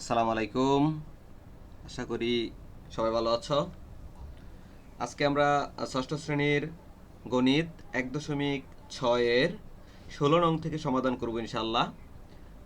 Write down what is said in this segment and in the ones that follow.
আসসালামু আলাইকুম। আশা করি সবাই ভালো আছো। আজকে আমরা ষষ্ঠ শ্রেণির গণিত এক দশমিক ছয়ের ষোলো নং থেকে সমাধান করব ইনশাল্লাহ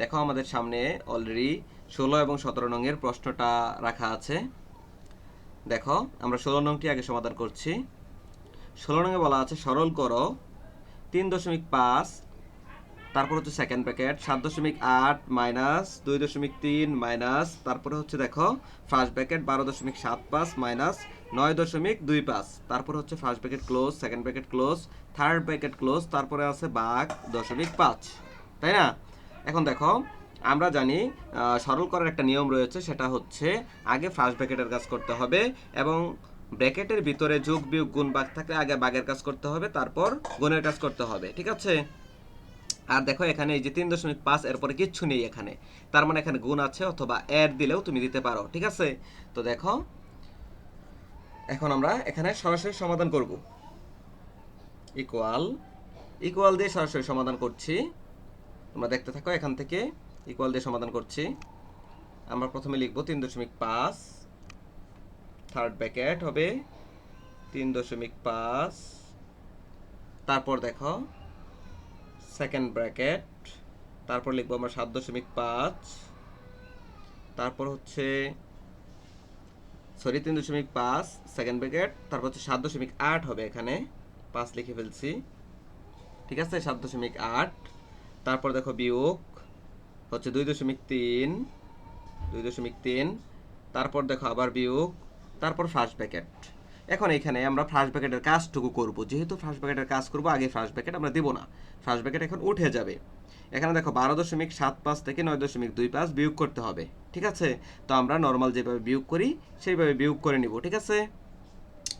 দেখো আমাদের সামনে অলরেডি ষোলো এবং সতেরো নংয়ের প্রশ্নটা রাখা আছে। দেখো, আমরা ষোলো নংটি আগে সমাধান করছি। ষোলো নংয়ে বলা আছে, সরল করো, তিন দশমিক পাঁচ তারপর হচ্ছে সেকেন্ড প্যাকেট সাত দশমিক আট মাইনাস দুই দশমিক তিন মাইনাস তারপরে হচ্ছে দেখো ফার্স্ট প্যাকেট বারো দশমিক সাত পাঁচ মাইনাস নয় দশমিক দুই পাঁচ, তারপরে হচ্ছে first packet close second packet close third packet close তারপরে আছে বাঘ দশমিক পাঁচ, তাই না? এখন দেখো, আমরা জানি সরল করার একটা নিয়ম রয়েছে, সেটা হচ্ছে আগে ফার্স্ট ব্র্যাকেটের কাজ করতে হবে এবং ব্র্যাকেটের ভিতরে যোগ বিয়োগ গুণ বাঘ থাকলে আগে বাঘের কাজ করতে হবে, তারপর গুণের কাজ করতে হবে, ঠিক আছে? আর দেখো এখানে এই যে তিন দশমিক পাঁচ, এরপরে কিচ্ছু নেই এখানে। তার মানে এখানে গুণ আছে অথবা অ্যাড দিলেও তুমি দিতে পারো, ঠিক আছে? তো দেখো, এখন আমরা এখানে সরাসরি সমাধান করব। ইকুয়াল ইকুয়াল দিয়ে সরাসরি সমাধান করছি। তোমরা দেখতে থাকো এখান থেকে ইকুয়াল দিয়ে সমাধান করছি। আমরা প্রথমে লিখব তিন দশমিক পাঁচ থার্ড ব্যাকেট হবে তিন দশমিক পাঁচ। তারপর দেখো সেকেন্ড ব্র্যাকেট তারপর লিখব আমরা সাত দশমিক পাঁচ, তারপর হচ্ছে সরি তিন দশমিক পাঁচ সেকেন্ড ব্র্যাকেট তারপর হচ্ছে সাত দশমিক আট হবে এখানে, পাঁচ লিখে ফেলছি, ঠিক আছে? সাত দশমিক আট, তারপর দেখো বিয়োগ, হচ্ছে দুই দশমিক তিন, দুই দশমিক তিন, তারপর দেখো আবার বিয়োগ, তারপর ফার্স্ট ব্র্যাকেট এখন এখানে আমরা ফার্স্ট ব্র্যাকেটের কাজটুকু করব। যেহেতু ফার্স্ট ব্র্যাকেটের কাজ করব, আগে ফার্স্ট ব্র্যাকেট আমরা দেবো না। ফার্স্ট ব্র্যাকেট এখন উঠে যাবে। এখানে দেখো বারো দশমিক সাত পাঁচ থেকে নয় দশমিক দুই পাঁচ বিয়োগ করতে হবে, ঠিক আছে? তো আমরা নর্মাল যেভাবে বিয়োগ করি, সেইভাবে বিয়োগ করে নিব, ঠিক আছে?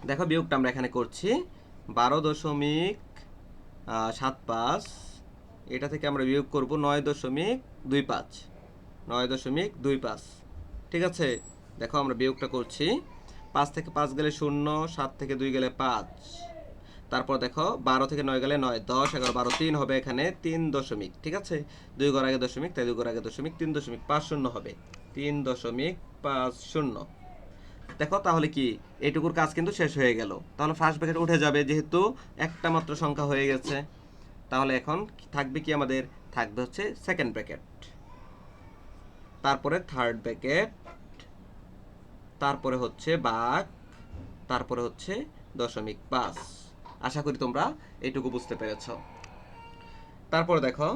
দেখো বিয়োগটা আমরা এখানে করছি। বারো দশমিক সাত পাঁচ, এটা থেকে আমরা বিয়োগ করব নয় দশমিক দুই পাঁচ। নয় দশমিক দুই পাঁচ, ঠিক আছে? দেখো আমরা বিয়োগটা করছি। পাঁচ থেকে পাঁচ গেলে শূন্য, সাত থেকে দুই গেলে পাঁচ। তারপর দেখো, বারো থেকে নয় গেলে নয়, দশ, এগারো, বারো, তিন হবে এখানে তিন দশমিক, ঠিক আছে? দুই ঘর আগে দশমিক, তাই দুই ঘর আগে দশমিক, তিন দশমিক, পাঁচ শূন্য হবে। তিন দশমিক, পাঁচ শূন্য। দেখো তাহলে কি, এইটুকুর কাজ কিন্তু শেষ হয়ে গেল। তাহলে ফার্স্ট ব্র্যাকেট উঠে যাবে, যেহেতু একটা মাত্র সংখ্যা হয়ে গেছে। তাহলে এখন থাকবে কি আমাদের? থাকবে হচ্ছে সেকেন্ড ব্র্যাকেট তারপরে থার্ড ব্র্যাকেট তারপরে হচ্ছে বাঘ, তারপরে হচ্ছে দশমিক পাঁচ। আশা করি তোমরা এইটুকু বুঝতে পেরেছ। তারপর দেখো,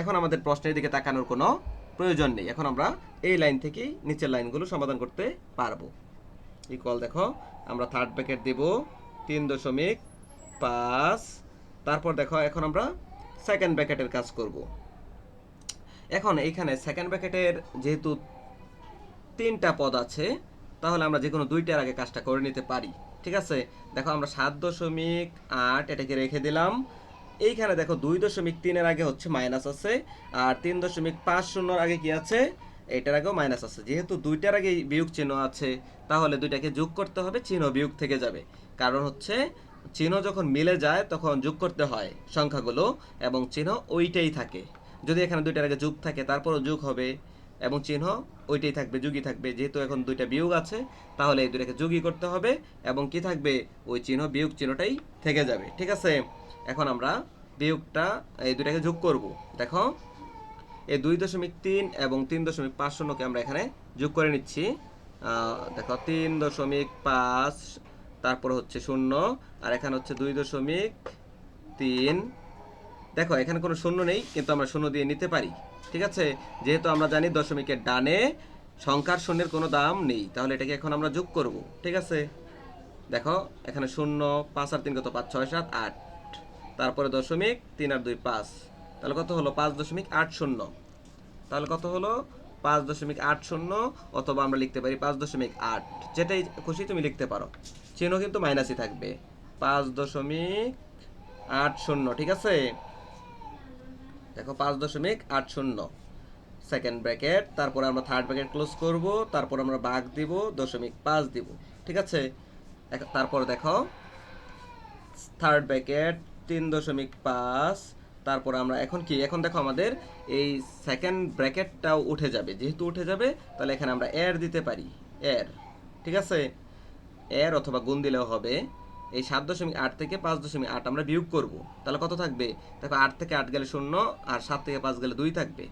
এখন আমাদের প্রশ্নের দিকে তাকানোর কোনো প্রয়োজন নেই। এখন আমরা এই লাইন থেকেই নিচের লাইনগুলো সমাধান করতে পারব। ইকুয়াল দেখো, আমরা থার্ড ব্র্যাকেট দেব, তিন দশমিক পাঁচ। তারপর দেখো, এখন আমরা সেকেন্ড ব্র্যাকেটের কাজ করব। এখন এইখানে সেকেন্ড ব্র্যাকেটের যেহেতু তিনটা পদ আছে তাহলে আমরা যে কোনো দুইটার আগে কাজটা করে নিতে পারি। ঠিক আছে? দেখো আমরা সাত দশমিক আট এটাকে রেখে দিলাম। এইখানে দেখো দুই দশমিক তিনের আগে হচ্ছে মাইনাস আছে, আর তিন দশমিক পাঁচ শূন্যর আগে কি আছে? এটার আগেও মাইনাস আছে। যেহেতু দুইটার আগে বিয়োগ চিহ্ন আছে, তাহলে দুইটাকে যোগ করতে হবে, চিহ্ন বিয়োগ থেকে যাবে। কারণ হচ্ছে চিহ্ন যখন মিলে যায়, তখন যোগ করতে হয় সংখ্যাগুলো, এবং চিহ্ন ওইটাই থাকে। যদি এখানে দুইটার আগে যোগ থাকে, তারপরও যোগ হবে। এবং চিহ্ন ওইটাই থাকবে, যুগই থাকবে। যেহেতু এখন দুইটা বিয়োগ আছে, তাহলে এই দুইটাকে যুগই করতে হবে এবং কি থাকবে? ওই চিহ্ন, বিয়োগ চিহ্নটাই থেকে যাবে। ঠিক আছে? এখন আমরা বিয়োগটা, এই দুইটাকে যোগ করব। দেখো, এই দুই দশমিক তিন এবং তিন দশমিক পাঁচ শূন্যকে আমরা এখানে যোগ করে নিচ্ছি। দেখো, তিন দশমিক পাঁচ, তারপর হচ্ছে শূন্য, আর এখানে হচ্ছে দুই দশমিক তিন। দেখো, এখানে কোনো শূন্য নেই, কিন্তু আমরা শূন্য দিয়ে নিতে পারি। ঠিক আছে? যেহেতু আমরা জানি দশমিকের ডানে সংখ্যার শূন্যের কোনো দাম নেই, তাহলে এটাকে এখন আমরা যোগ করব, ঠিক আছে? দেখো, এখানে শূন্য, পাঁচ আর তিন কত? পাঁচ, ছয়, সাত, আট। তারপরে দশমিক, তিন আর দুই, পাঁচ। তাহলে কত হলো? পাঁচ দশমিক আট শূন্য। তাহলে কত হলো? পাঁচ দশমিক আট শূন্য, অথবা আমরা লিখতে পারি পাঁচ দশমিক আট। যেটাই খুশি তুমি লিখতে পারো। চিহ্ন কিন্তু মাইনাসই থাকবে। পাঁচ দশমিক আট শূন্য, ঠিক আছে? দেখো, পাঁচ দশমিক আট শূন্য। সেকেন্ড ব্র্যাকেট তারপর আমরা থার্ড ব্র্যাকেট ক্লোজ করব, তারপর আমরা বাঘ দিব, দশমিক পাঁচ দিব, ঠিক আছে? তারপর দেখো থার্ড ব্র্যাকেট তিন দশমিক পাঁচ, তারপর আমরা এখন কি? এখন দেখো আমাদের এই সেকেন্ড ব্র্যাকেটটাও উঠে যাবে। যেহেতু উঠে যাবে, তাহলে এখানে আমরা এর দিতে পারি এর ঠিক আছে? এর অথবা গুণ দিলেও হবে। এই সাত দশমিক আট থেকে পাঁচ দশমিক আট আমরা বিয়োগ করব। তাহলে কত থাকবে? দেখো, আট থেকে আট গেলে শূন্য আর সাত থেকে পাঁচ গেলে দুই থাকবে।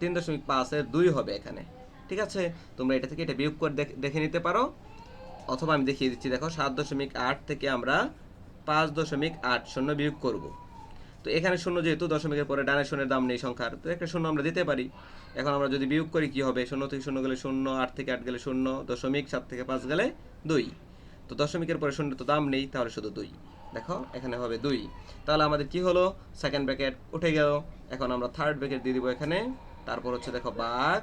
তিন দশমিক পাঁচের দুই হবে এখানে। ঠিক আছে? তোমরা এটা থেকে এটা বিয়োগ করে দেখ- নিতে পারো। অথবা আমি দেখিয়ে দিচ্ছি, দেখো, সাত দশমিক আট থেকে আমরা পাঁচ দশমিক আট শূন্য বিয়োগ করব। তো এখানে শূন্য যেহেতু, দশমিকের পরে ডানের শূন্যের দাম নেই সংখ্যার, তো একটা শূন্য আমরা দিতে পারি। এখন আমরা যদি বিয়োগ করি, কি হবে? শূন্য থেকে শূন্য গেলে শূন্য, আট থেকে আট গেলে শূন্য, দশমিক সাত থেকে পাঁচ গেলে দুই। তো দশমিকের পরে শূন্য, তো দাম নেই, তাহলে শুধু দুই। দেখো, এখানে হবে দুই। তাহলে আমাদের কি হলো? সেকেন্ড ব্র্যাকেট উঠে গেল। এখন আমরা থার্ড ব্র্যাকেট দিয়ে দিব এখানে। তারপর হচ্ছে দেখো বাঘ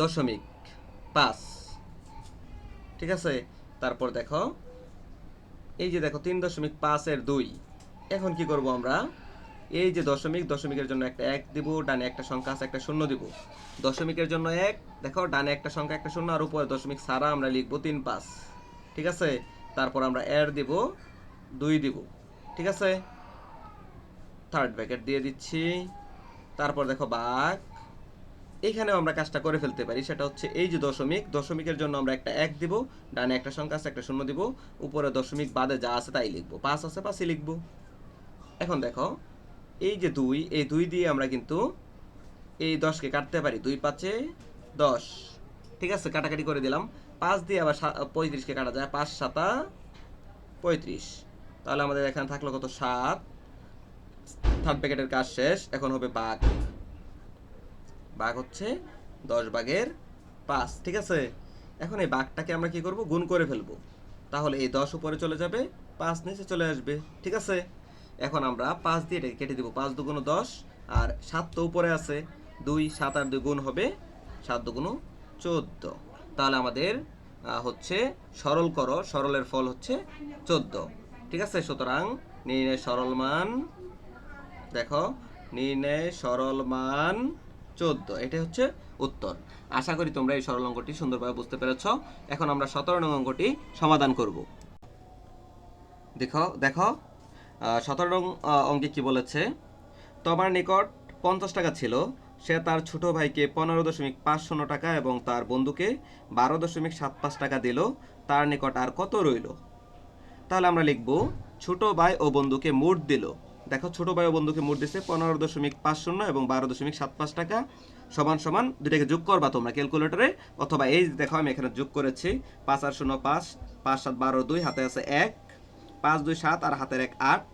দশমিক, পাঁচ। ঠিক আছে? তারপর দেখো, এই যে দেখো তিন দশমিক পাঁচের দুই। এখন কি করব আমরা? এই যে দশমিক, দশমিকের জন্য একটা এক দিব, ডানে একটা সংখ্যা আছে, একটা শূন্য দিব। দশমিকের জন্য এক, দেখো, ডানে একটা সংখ্যা, একটা শূন্য, আর উপরে দশমিক সারা আমরা লিখব তিন পাঁচ। ঠিক আছে? তারপর আমরা এর দিব, দুই দিব। ঠিক আছে? থার্ড ব্র্যাকেট দিয়ে দিচ্ছি। তারপর দেখো বাঘ এইখানেও আমরা কাজটা করে ফেলতে পারি, সেটা হচ্ছে এই যে দশমিক, দশমিকের জন্য আমরা একটা এক দিব, ডানে একটা সংখ্যা আছে, একটা শূন্য দিব, উপরে দশমিক বাদে যা আছে তাই লিখব। পাঁচ আছে, পাঁচই লিখব। এখন দেখো এই যে দুই, এই দুই দিয়ে আমরা কিন্তু এই দশকে কাটতে পারি। দুই পাঁচে দশ। ঠিক আছে, কাটাকাটি করে দিলাম। পাঁচ দিয়ে আবার পঁয়ত্রিশকে কাটা যায়। পাঁচ সাতা পঁয়ত্রিশ। তাহলে আমাদের এখানে থাকল কত? সাত। থার্ড প্যাকেটের কাজ শেষ। এখন হবে বাঘ। বাঘ হচ্ছে দশ বাঘের পাঁচ। ঠিক আছে? এখন এই বাঘটাকে আমরা কি করব? গুণ করে ফেলব। তাহলে এই দশ উপরে চলে যাবে, পাঁচ নিচে চলে আসবে। ঠিক আছে? এখন আমরা পাঁচ দিয়ে এটাকে কেটে দিব। পাঁচ দুগুণ দশ, আর সাত তো উপরে আছে। দুই, সাত আর দুই গুণ হবে সাত দুগুণ চোদ্দ। তাহলে আমাদের হচ্ছে সরল করো, সরলের ফল হচ্ছে চোদ্দ। ঠিক আছে? সুতরাং নির্ণয় সরল মান, দেখো, নির্ণয় সরল মান চোদ্দ। এটাই হচ্ছে উত্তর। আশা করি তোমরা এই সরল অঙ্কটি সুন্দরভাবে বুঝতে পেরেছ। এখন আমরা সতেরো নং অঙ্কটি সমাধান করব। দেখো দেখো। সতেরো আহ, অঙ্কে কি বলেছে? তোমার নিকট পঞ্চাশ টাকা ছিল। সে তার ছোট ভাইকে পনেরো দশমিক পাঁচ শূন্য টাকা এবং তার বন্ধুকে বারো দশমিক সাত পাঁচ টাকা দিল। তার নিকট আর কত রইল? তাহলে আমরা লিখব ছোট ভাই ও বন্ধুকে মোট দিল। দেখো ছোট ভাই ও বন্ধুকে মোট দিছে পনেরো দশমিক পাঁচ শূন্য এবং বারো দশমিক সাত পাঁচ টাকা সমান সমান দুটাকে যোগ করবা তোমরা ক্যালকুলেটরে। অথবা এই দেখো আমি এখানে যোগ করেছি পাঁচ আর শূন্য পাঁচ পাঁচ সাত বারো দুই হাতে আছে এক। পাঁচ দুই সাত আর হাতের এক আট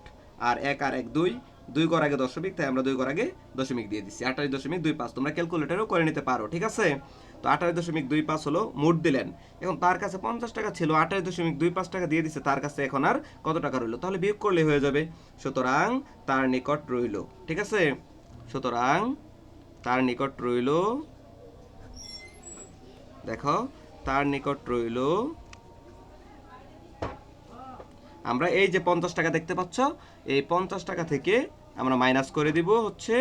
আর এক আর এক দুই। দুই কর আগে দশমিক, তাই আমরা দুই কর আগে দশমিক দিয়ে দিচ্ছি আঠাশ দশমিক দুই পাঁচ, তোমরা ক্যালকুলেটরেও করে নিতে পারো, ঠিক আছে? তো আঠাশ দশমিক দুই পাঁচ হলো মোট দিলেন। এখন তার কাছে পঞ্চাশ টাকা ছিল আঠাশ দশমিক দুই পাঁচ টাকা দিয়ে দিচ্ছে তার কাছে এখন আর কত টাকা রইল? তাহলে বিয়োগ করলে হয়ে যাবে। সুতরাং তার নিকট রইল, ঠিক আছে? সুতরাং তার নিকট রইল, দেখো, তার নিকট রইল আমরা এই যে পঞ্চাশ টাকা দেখতে পাচ্ছ, এই পঞ্চাশ টাকা থেকে আমরা মাইনাস করে দিব হচ্ছে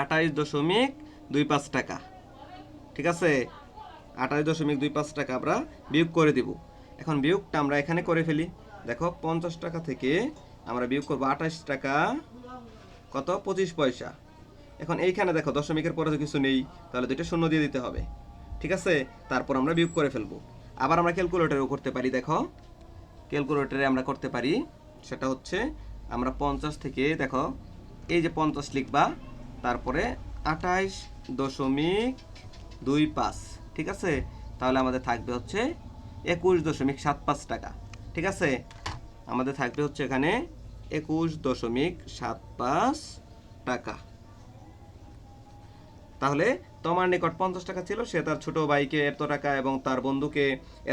আঠাইশ দশমিক দুই পাঁচ টাকা। ঠিক আছে? আঠাইশ দশমিক দুই পাঁচ টাকা আমরা বিয়োগ করে দিব। এখন বিয়োগটা আমরা এখানে করে ফেলি। দেখো, পঞ্চাশ টাকা থেকে আমরা বিয়োগ করব আঠাইশ টাকা, কত? পঁচিশ পয়সা। এখন এইখানে দেখো, দশমিকের পরে তো কিছু নেই, তাহলে দুইটা শূন্য দিয়ে দিতে হবে। ঠিক আছে? তারপর আমরা বিয়োগ করে ফেলব। আবার আমরা ক্যালকুলেটরেও করতে পারি, দেখো। ক্যালকুলেটরে আমরা করতে পারি, সেটা হচ্ছে আমরা পঞ্চাশ থেকে, দেখো, এই যে পঞ্চাশ লিখবা, তারপরে আঠাইশ দশমিক দুই পাঁচ, ঠিক আছে? তাহলে আমাদের থাকবে হচ্ছে একুশ দশমিক সাত পাঁচ টাকা, ঠিক আছে? আমাদের থাকবে হচ্ছে এখানে একুশ দশমিক সাত পাঁচ টাকা। তাহলে তোমার নিকট পঞ্চাশ টাকা ছিল, সে তার ছোট ভাইকে এত টাকা এবং তার বন্ধুকে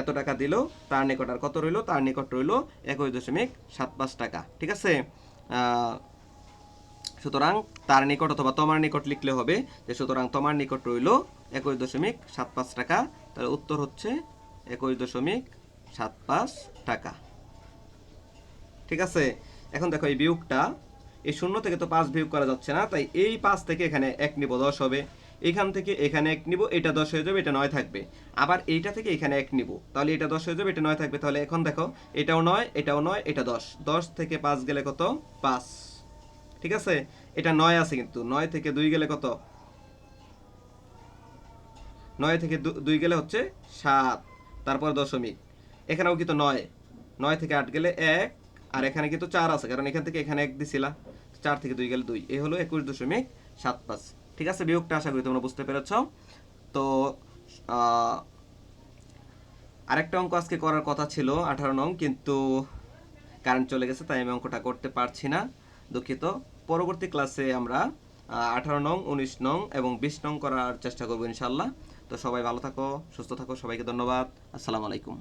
এত টাকা দিল। তার নিকট আর কত রইল? তার নিকট রইল একুশ দশমিক সাত পাঁচ টাকা। ঠিক আছে? সুতরাং তার নিকট অথবা তোমার নিকট লিখলে হবে যে, সুতরাং তোমার নিকট রইল একুশ দশমিক সাত পাঁচ টাকা। তাহলে উত্তর হচ্ছে একুশ দশমিক সাত পাঁচ টাকা। ঠিক আছে? এখন দেখো এই বিয়োগটা, এই শূন্য থেকে তো পাঁচ বিয়োগ করা যাচ্ছে না, তাই এই পাঁচ থেকে এখানে এক নিব দশ হবে। এখান থেকে এখানে এক নিব, এটা দশ হয়ে যাবে, এটা নয় থাকবে। আবার এইটা থেকে এখানে এক নিব, তাহলে এটা দশ হয়ে যাবে, এটা নয় থাকবে। তাহলে এখন দেখো, এটাও নয় এটাও নয়, এটা দশ। দশ থেকে পাঁচ গেলে কত? পাঁচ। ঠিক আছে? এটা নয় আছে কিন্তু, নয় থেকে দুই গেলে কত? নয় থেকে দুই গেলে হচ্ছে সাত, তারপর দশমিক। এখানেও কিন্তু নয়। নয় থেকে আট গেলে এক, আর এখানে কিন্তু চার আছে, কারণ এখান থেকে এখানে এক দিছিলা। চার থেকে দুই গেলে দুই, এ হলো একুশ দশমিক সাত পাঁচ। ঠিক আছে? বিয়োগটা আশা করি তোমরা বুঝতে পেরেছ। তো আরেকটা অঙ্ক আজকে করার কথা ছিল, আঠারো নং, কিন্তু কারেন্ট চলে গেছে, তাই আমি অঙ্কটা করতে পারছি না, দুঃখিত। পরবর্তী ক্লাসে আমরা আঠারো নং, উনিশ নং এবং বিশ নং করার চেষ্টা করব ইনশাল্লাহ তো সবাই ভালো থাকো, সুস্থ থাকো, সবাইকে ধন্যবাদ। আসসালামু আলাইকুম।